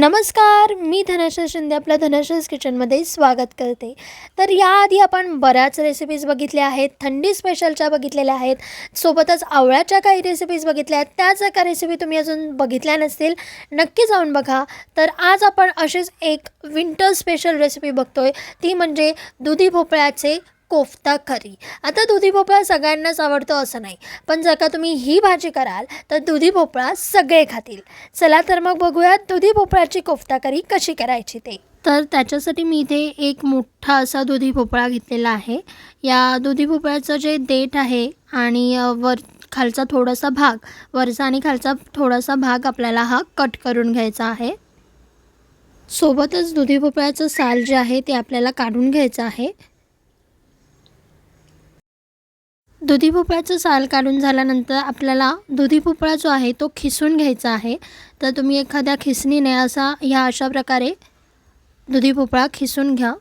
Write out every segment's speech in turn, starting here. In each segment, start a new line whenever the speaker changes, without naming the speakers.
नमस्कार मी धनश्री शिंदे आपल्या धनश्रीज किचनमध्ये स्वागत करते. तर याआधी आपण बऱ्याच रेसिपीज बघितल्या आहेत थंडी स्पेशलच्या बघितलेल्या आहेत सोबतच आवळ्याच्या काही रेसिपीज बघितल्या आहेत. त्याच एका रेसिपी तुम्ही अजून बघितल्या नसतील नक्की जाऊन बघा. तर आज आपण अशीच एक विंटर स्पेशल रेसिपी बघतोय. ती म्हणजे दुधी भोपळ्याचे कोफ्ता करी आता दुधी भोपळा सगळ्यांनाच आवडतो असं नाही. पण जर का तुम्ही ही भाजी कराल तर दुधी भोपळा सगळे खातील. चला तर मग बघूयात दुधी भोपळ्याची कोफ्ता करी कशी करायची ते. तर त्याच्यासाठी मी इथे एक मोठा असा दुधी भोपळा घेतलेला आहे. या दुधी भोपळ्याचं जे देठ आहे आणि वर खालचा थोडासा भाग वरचा आणि खालचा थोडासा भाग आपल्याला हा कट करून घ्यायचा आहे. सोबतच दुधी भोपळ्याचं साल जे आहे ते आपल्याला काढून घ्यायचं आहे. दुधी भोपळ्याचं साल काढून झाल्यानंतर आपल्याला दुधी भोपळा जो आहे तो खिसून घ्यायचा आहे. तर तुम्ही एखाद्या खिसणीने असा ह्या अशा प्रकारे दुधी भोपळा खिसून घ्या.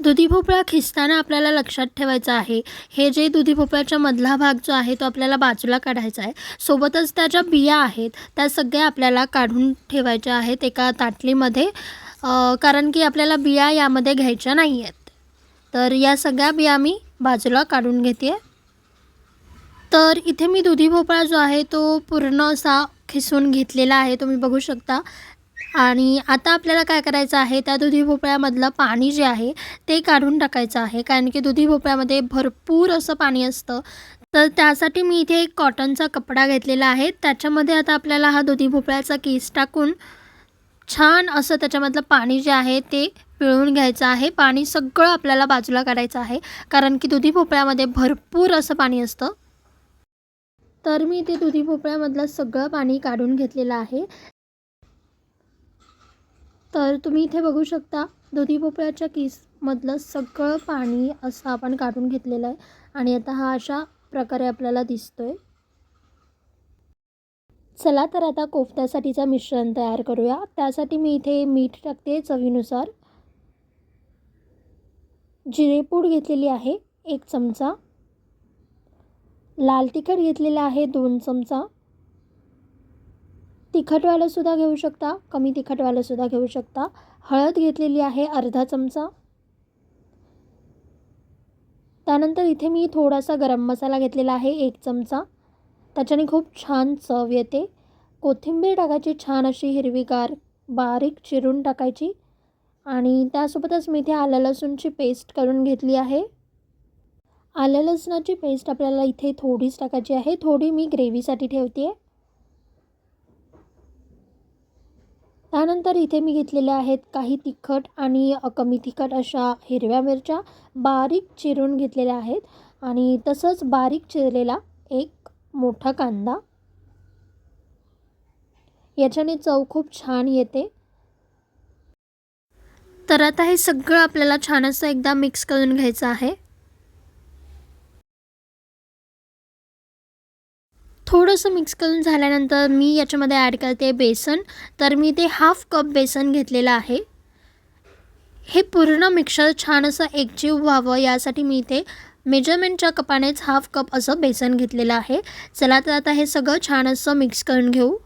दुधी भोपळा खिसताना आपल्याला लक्षात ठेवायचं आहे हे जे दुधी भोपळ्याच्या मधला भाग जो आहे तो आपल्याला बाजूला काढायचा आहे. सोबतच त्या ज्या बिया आहेत त्या सगळ्या आपल्याला काढून ठेवायच्या आहेत एका ताटलीमध्ये कारण की आपल्याला बिया यामध्ये घ्यायच्या नाही आहेत तर या सगळ्या बिया मी बाजूला काढून घेते. तर इथे मी दुधी भोपळा जो आहे तो पूर्ण असा खिसून घेतलेला आहे तुम्ही बघू शकता. आणि आता आपल्याला काय करायचं आहे त्या दुधी भोपळ्यामधलं पाणी जे आहे ते काढून टाकायचं आहे. कारण की दुधी भोपळ्यामध्ये भरपूर असं पाणी असतं. तर त्यासाठी मी इथे एक कॉटनचा कपडा घेतलेला आहे. त्याच्यामध्ये आता आपल्याला हा दुधी भोपळ्याचा केस टाकून छान असं त्याच्यामधलं पाणी जे आहे ते पिळून घ्यायचं आहे. पाणी सगळं आपल्याला बाजूला काढायचं आहे. कारण की दुधी भोपळ्यामध्ये भरपूर असं पाणी असतं. तर मी ते दुधी भोपळ्यामधलं सगळं पाणी काढून घेतलेलं आहे. तर तुम्ही इथे बघू शकता दुधी भोपळ्याच्या किसमधलं सगळं पाणी असं आपण काढून घेतलेलं आहे. आणि आता हा अशा प्रकारे आपल्याला दिसतोय. चला तर आता कोफ्त्यासाठीचं मिश्रण तयार करूया. त्यासाठी मी इथे मीठ टाकते चवीनुसार. जिरेपूड घेतलेली आहे एक चमचा. लाल तिखट घेतलेलं आहे दोन चमचा. तिखटवालंसुद्धा घेऊ शकता कमी तिखटवालंसुद्धा घेऊ शकता. हळद घेतलेली आहे अर्धा चमचा. त्यानंतर इथे मी थोडासा गरम मसाला घेतलेला आहे एक चमचा. त्याच्याने खूप छान चव येते. कोथिंबीर टाकायची छान अशी हिरवीगार बारीक चिरून टाकायची. आणि त्यासोबतच मी इथे आलं लसूणची पेस्ट करून घेतली आहे. आलं लसणाची पेस्ट आपल्याला इथे थोडीच टाकायची आहे. थोडी मी ग्रेव्हीसाठी ठेवते आहे त्यानंतर इथे मी घेतलेल्या आहेत काही तिखट आणि कमी तिखट अशा हिरव्या मिरच्या. बारीक चिरून घेतलेल्या आहेत आणि तसंच बारीक चिरलेला एक मोठा कांदा. याच्याने चव खूप छान येते. तर आता हे सगळं आपल्याला छान असं एकदा मिक्स करून घ्यायचं आहे. थोडंसं मिक्स करून झाल्यानंतर मी याच्यामध्ये ॲड करते बेसन. तर मी ते हाफ कप बेसन घेतलेलं आहे. हे पूर्ण मिक्सर छान असं एकजीव व्हावं यासाठी मी इथे मेजरमेंटच्या कपानेच हाफ कप असं बेसन घेतलेलं आहे. चला तर आता हे सगळं छान असं मिक्स करून घेऊ.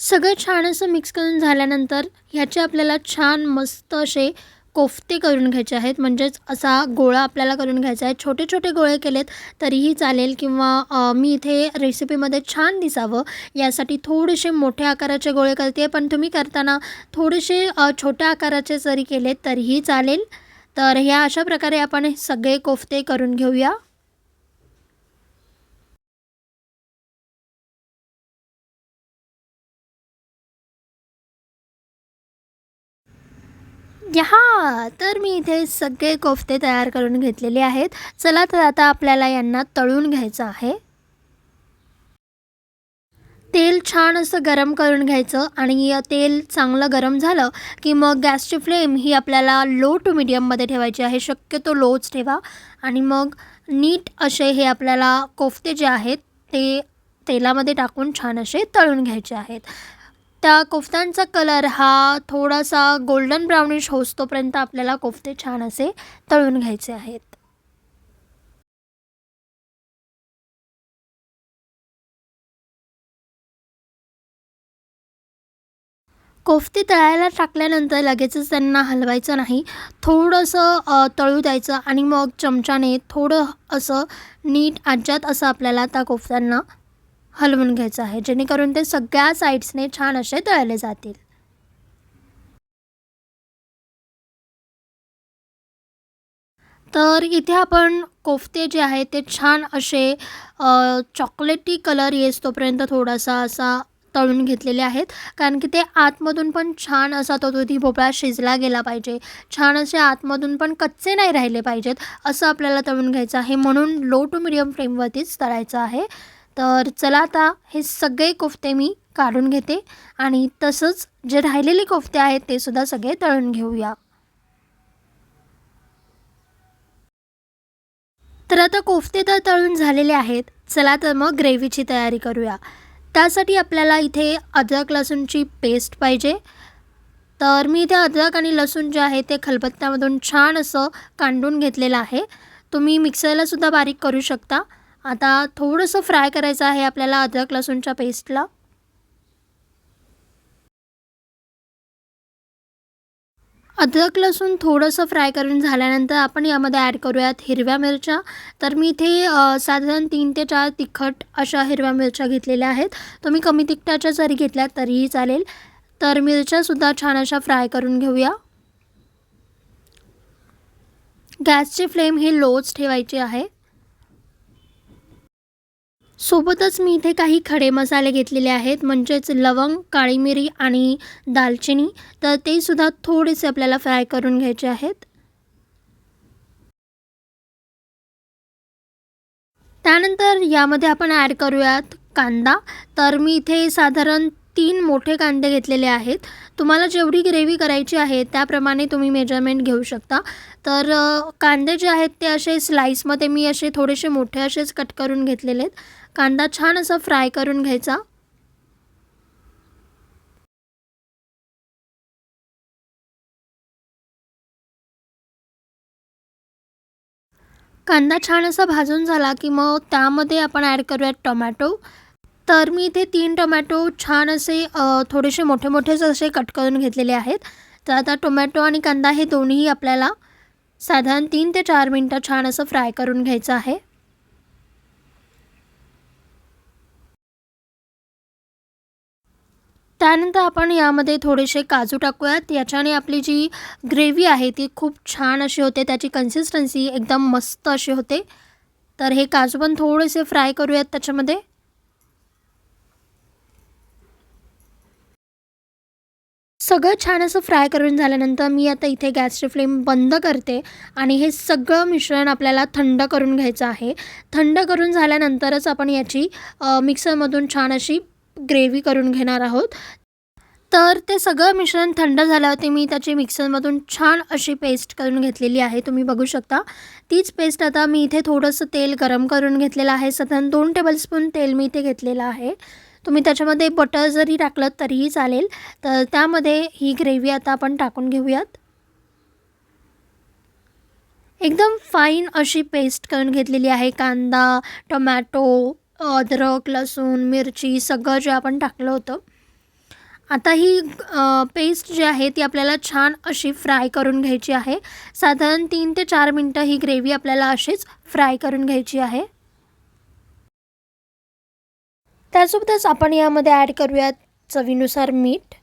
सगळं छान असं मिक्स करून झाल्यानंतर ह्याचे आपल्याला छान मस्त असे कोफ्ते करून घ्यायचे आहेत. म्हणजेच असा गोळा आपल्याला करून घ्यायचा आहे. छोटे छोटे गोळे केलेत तरीही चालेल किंवा मी इथे रेसिपीमध्ये छान दिसावं. यासाठी थोडेसे मोठ्या आकाराचे गोळे करते पण तुम्ही करताना थोडेसे छोट्या आकाराचे जरी केलेत तरीही चालेल. तर ह्या अशा प्रकारे आपण हे सगळे कोफ्ते करून घेऊया. हां तर मी इथे सगळे कोफ्ते तयार करून घेतलेले आहेत. चला तर आता आपल्याला यांना तळून घ्यायचं आहे. तेल छान असं गरम करून घ्यायचं आणि तेल चांगलं गरम झालं की मग गॅसची फ्लेम ही आपल्याला लो टू मिडियममध्ये ठेवायची आहे. शक्यतो लोच ठेवा. आणि मग नीट असे हे आपल्याला कोफ्ते जे आहेत ते तेलामध्ये टाकून छान असे तळून घ्यायचे आहेत. त्या कोफ्त्यांचा कलर हा थोडासा गोल्डन ब्राउनिश होतोपर्यंत आपल्याला कोफ्ते छान असे तळून घ्यायचे आहेत. कोफ्ते तळायला टाकल्यानंतर लगेचच त्यांना हलवायचं नाही थोडंसं तळू द्यायचं आणि मग चमच्याने थोडं असं नीट आजात असं आपल्याला त्या कोफ्त्यांना हलवून घ्यायचं आहे जेणेकरून ते सगळ्या साईड्सने छान असे तळले जातील. तर इथे आपण कोफ्ते जे आहेत ते छान असे चॉकलेटी कलर येस तोपर्यंत थोडासा असा तळून घेतलेले आहेत. कारण की ते आतमधून पण छान असा तो दुधी भोपळा शिजला गेला पाहिजे. छान असे आतमधून पण कच्चे नाही राहिले पाहिजेत असं आपल्याला तळून घ्यायचं आहे. म्हणून लो टू मिडियम फ्लेमवरतीच तळायचं आहे. तर चला आता हे सगळे कोफ्ते मी काढून घेते आणि तसंच जे राहिलेले कोफ्ते आहेत ते सुद्धा सगळे तळून घेऊया. तर आता कोफ्ते तर तळून झालेले आहेत. चला तर मग ग्रेव्हीची तयारी करूया. त्यासाठी आपल्याला इथे अद्रक लसूणची पेस्ट पाहिजे. तर मी इथे अद्रक आणि लसूण जे आहे ते खलबत्त्यामधून छान असं कांडून घेतलेलं आहे. तुम्ही मिक्सरलासुद्धा बारीक करू शकता. आता थोडंसं फ्राय करायचं आहे आपल्याला अद्रक लसूणच्या पेस्टला. अद्रक लसूण थोडंसं फ्राय करून झाल्यानंतर आपण यामध्ये ॲड करूयात हिरव्या मिरच्या. तर मी इथे साधारण तीन ते चार तिखट अशा हिरव्या मिरच्या घेतलेल्या आहेत. तुम्ही कमी तिखटाच्या जरी घेतल्या तरीही चालेल. तर मिरच्यासुद्धा छान अशा फ्राय करून घेऊया. गॅसची फ्लेम ही लोच ठेवायची आहे. सोबतच मी इथे काही खडे मसाले घेतलेले आहेत म्हणजेच लवंग काळी मिरी आणि दालचिनी. तर ते सुद्धा थोडेसे आपल्याला फ्राय करून घ्यायचे आहेत. त्यानंतर यामध्ये आपण ॲड करूयात कांदा. तर मी इथे साधारण तीन मोठे कांदे घेतलेले आहेत. तुम्हाला जेवढी ग्रेव्ही करायची आहे त्याप्रमाणे तुम्ही मेजरमेंट घेऊ शकता. तर कांदे जे आहेत ते असे स्लाईसमध्ये मी असे थोडेसे मोठे असेच कट करून घेतलेले आहेत. कांदा छान असा फ्राय करून घ्यायचा. कांदा छान असा भाजून झाला की मग त्यामध्ये आपण ॲड करूयात टोमॅटो तर मी इथे तीन टोमॅटो छान असे थोडेसे मोठे मोठेच असे कट करून घेतलेले आहेत. तर आता टोमॅटो आणि कांदा हे दोन्हीही आपल्याला साधारण तीन ते चार मिनटं छान असं फ्राय करून घ्यायचं आहे. त्यानंतर आपण यामध्ये थोडेसे काजू टाकूयात. याच्याने आपली जी ग्रेव्ही आहे ती खूप छान अशी होते. त्याची कन्सिस्टन्सी एकदम मस्त अशी होते. तर हे काजू पण थोडेसे फ्राय करूयात त्याच्यामध्ये. सगळं छान असं फ्राय करून झाल्यानंतर मी आता इथे गॅसची फ्लेम बंद करते आणि हे सगळं मिश्रण आपल्याला थंड करून घ्यायचं आहे. थंड करून झाल्यानंतरच आपण याची मिक्सरमधून छान अशी ग्रेव्ही करून घेणार आहोत. तर ते सगळं मिश्रण थंड झाल्यावरती मी त्याची मिक्सरमधून छान अशी पेस्ट करून घेतलेली आहे. तुम्ही बघू शकता. तीच पेस्ट आता मी इथे थोडंसं तेल गरम करून घेतलेलं आहे. साधारण दोन टेबलस्पून तेल मी इथे घेतलेलं आहे. तुम्ही त्याच्यामध्ये बटर जरी टाकलं तरीही चालेल. तर त्यामध्ये ही ग्रेव्ही आता आपण टाकून घेऊयात. एकदम फाईन अशी पेस्ट करून घेतलेली आहे. कांदा टोमॅटो अद्रक लसूण मिरची सगळं जे आपण टाकलं होतं. आता ही पेस्ट जी आहे ती आपल्याला छान अशी फ्राय करून घ्यायची आहे. साधारण तीन ते चार मिनटं ही ग्रेव्ही आपल्याला अशीच फ्राय करून घ्यायची आहे. त्यासोबतच आपण यामध्ये ॲड करूयात चवीनुसार मीठ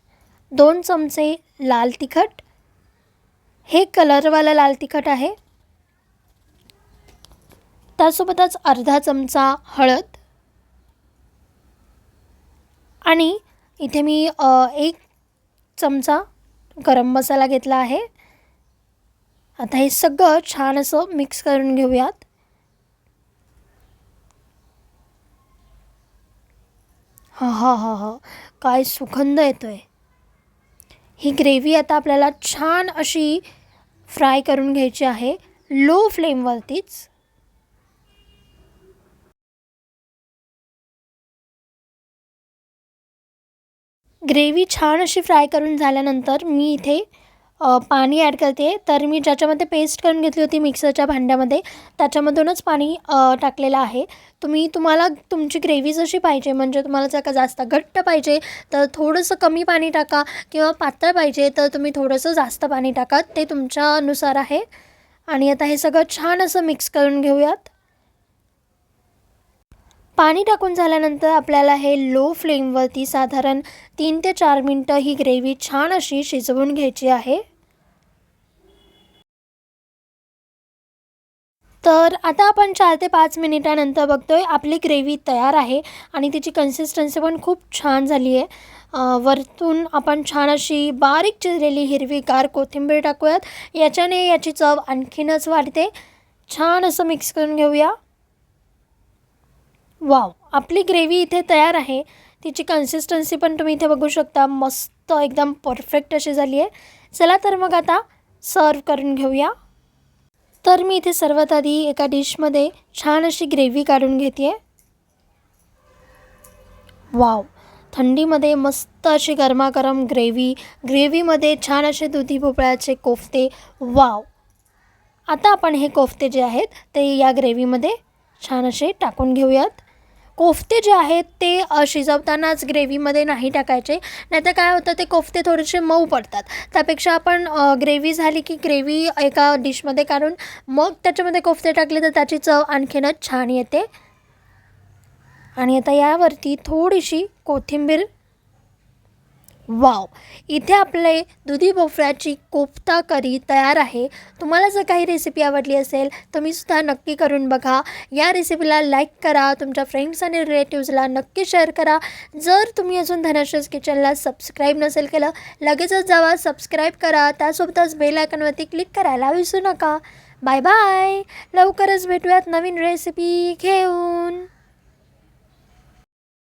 दोन चमचे लाल तिखट. हे कलरवालं लाल तिखट आहे. त्यासोबतच अर्धा चमचा हळद. आणि इथे मी एक चमचा गरम मसाला घेतला आहे. आता हे सगळं छान असं मिक्स करून घेऊयात. हा हा हा हा. काय सुगंध येतो आहे ही ग्रेव्ही आता आपल्याला छान अशी फ्राय करून घ्यायची आहे. लो फ्लेमवरतीच ग्रेव्ही छान अशी फ्राय करून झाल्यानंतर मी इथे पाणी ॲड करते. तर मी ज्याच्यामध्ये पेस्ट करून घेतली होती मिक्सरच्या भांड्यामध्ये त्याच्यामधूनच पाणी टाकलेलं आहे. तुम्ही तुम्हाला तुमची ग्रेव्ही जशी पाहिजे म्हणजे तुम्हाला जर का जास्त घट्ट पाहिजे तर थोडंसं कमी पाणी टाका किंवा पातळ पाहिजे तर तुम्ही थोडंसं जास्त पाणी टाका. ते तुमच्यानुसार आहे. आणि आता हे सगळं छान असं मिक्स करून घेऊयात. पाणी टाकून झाल्यानंतर आपल्याला हे लो फ्लेमवरती साधारण तीन ते चार मिनटं ही ग्रेव्ही छान अशी शिजवून घ्यायची आहे. तर आता आपण चार ते पाच मिनिटानंतर बघतोय आपली ग्रेव्ही तयार आहे आणि तिची कन्सिस्टन्सी पण खूप छान झाली आहे. वरतून आपण छान अशी बारीक चिरलेली हिरवीगार कोथिंबीर टाकूयात. याच्याने याची चव आणखीनच वाढते. छान असं मिक्स करून घेऊया. वाव आपली ग्रेव्ही इथे तयार आहे. तिची कन्सिस्टन्सी पण तुम्ही इथे बघू शकता. मस्त एकदम परफेक्ट अशी झाली आहे. चला तर मग आता सर्व करून घेऊया. तर मी इथे सर्वात आधी एका डिशमध्ये छान अशी ग्रेव्ही काढून घेते आहे वाव थंडीमध्ये मस्त अशी गरमागरम ग्रेव्ही ग्रेव्हीमध्ये छान असे दुधी भोपळ्याचे कोफ्ते. वाव. आता आपण हे कोफ्ते जे आहेत ते या ग्रेव्हीमध्ये छान असे टाकून घेऊयात. कोफ्ते जे आहेत ते शिजवतानाच ग्रेव्हीमध्ये नाही टाकायचे. नाहीतर काय होतं ते कोफ्ते थोडेसे मऊ पडतात. त्यापेक्षा आपण ग्रेव्ही झाली की ग्रेव्ही एका डिशमध्ये काढून मग त्याच्यामध्ये कोफ्ते टाकले तर त्याची चव आणखीनच छान येते. आणि आता यावरती थोडीशी कोथिंबीर वाव इथे आपले दुधी भोपळ्याची कोफ्ता करी तयार आहे. तुम्हाला जर काही रेसिपी आवडली असेल तर मी सुद्धा नक्की करून बघा. या रेसिपीला लाईक करा तुमच्या फ्रेंड्स आणि रिलेटिव्सला नक्की शेअर करा. जर तुम्ही अजून धनाश्रस किचनला सबस्क्राईब नसेल केलं लगेचच जावा सबस्क्राईब करा. त्यासोबतच बेल आयकॉनवरती क्लिक करायला विसरू नका. बाय बाय लवकरच भेटूयात नवीन रेसिपी घेऊन.